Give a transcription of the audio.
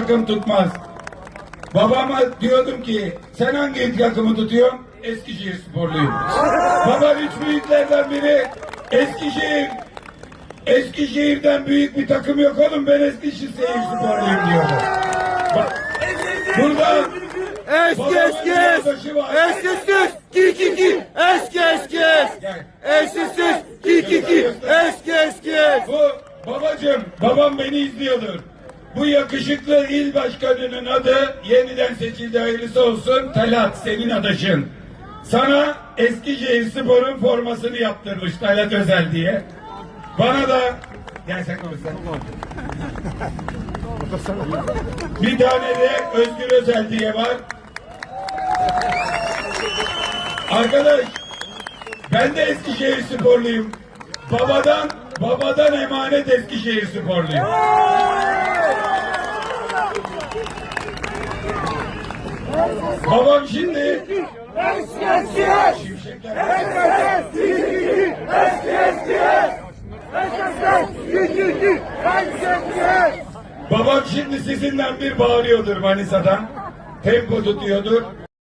takım tutmaz. Babama diyordum ki sen hangi takımı tutuyorsun? Eskişehir sporluyum. Baba üç büyüklerden biri Eskişehir. Eskişehir'den büyük bir takım yok oğlum ben Eskişehir sporluyum diyordu. Bak, burada Eski eski eski eski ki ki ki eski eski eski eski ki ki ki eski eski Bu babacım, babam beni izliyordur. Bu yakışıklı il başkanının adı yeniden seçildi hayırlısı olsun. Talat senin adaşın. Sana Eskişehir Spor'un formasını yaptırmış Talat Özel diye. Bana da gel sen. Bir tane de Özgür Özel diye var. Arkadaş ben de Eskişehir sporluyum. Babadan babadan emanet Eskişehir sporluyum. Babam şimdi Şimşekler. Babam şimdi sizinden bir bağırıyordur Manisa'dan. Tempo tutuyordur.